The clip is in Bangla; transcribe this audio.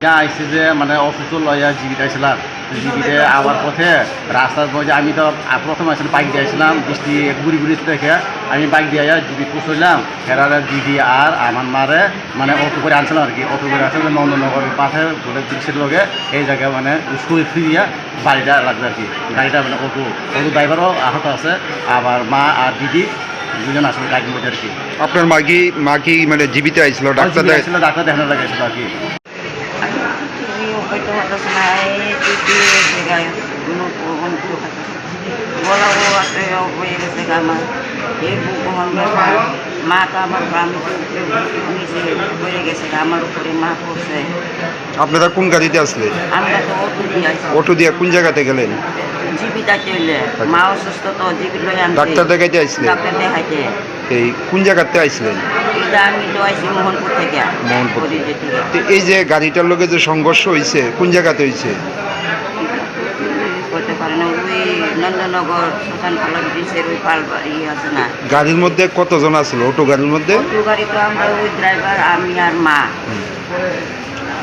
যা আইসি যে মানে অসুস্থ লইয়া জীবিত আইছিলাম জীবিতে আবার পথে রাস্তার মধ্যে আমি তো প্রথম আসলে বাইক দিয়ে আসছিলাম বৃষ্টি গুড়ি গুড়ি দেখে আমি বাইক দিয়ে আইয়া জীবি পুষলাম ফেরার দিদি আর আমার মারে মানে অটো করে আনছিলাম আর কি। অটো করে আসলে নন্দনগরের পাশে বলে দৃশ্যের লগে এই জায়গায় মানে স্কুলে ফিরিয়া বাড়িটা লাগবে আর কি। গাড়িটা মানে অটো অটো ড্রাইভারও আহত আছে। আবার মা আর দিদি দুজন আসলে গাড়ির মধ্যে আর কি। আপনার মা কি মা কি মানে জীবিত আইছিল ডাক্তার দেখ- ডাক্তার দেখানো লাগেছিল আর কি। হয়তো হতো না এই অনুকূল ও আছে হয়ে গেছে আমার এই বুক হল মা তো আমার আমি নিচে পড়ে গেছে আমার উপরে মা পড়ছে আপনারা কোন গাড়িতে আসলে? আমরা তো অটো দিয়ে আছি অটো দিয়ে কোন জায়গাতে গেলেন? জীবিতা চলে। মা অসুস্থ তো জীবিত ডাক্তার দেখাইতে আইছিলেন ডাক্তার দেখাইতে। এই কোন জায়গাতে এটা আমি তো আইছি মোহনপুর থেকে। মোহনপুর। তো এই যে গাড়িটার লগে যে সংঘর্ষ হয়েছে কোন জায়গাতে হয়েছে গাড়ির মধ্যে কতজন আসলো অটো গাড়ির মধ্যে? অটো গাড়ি তো আমরা ওই ড্রাইভার আমি আর মা।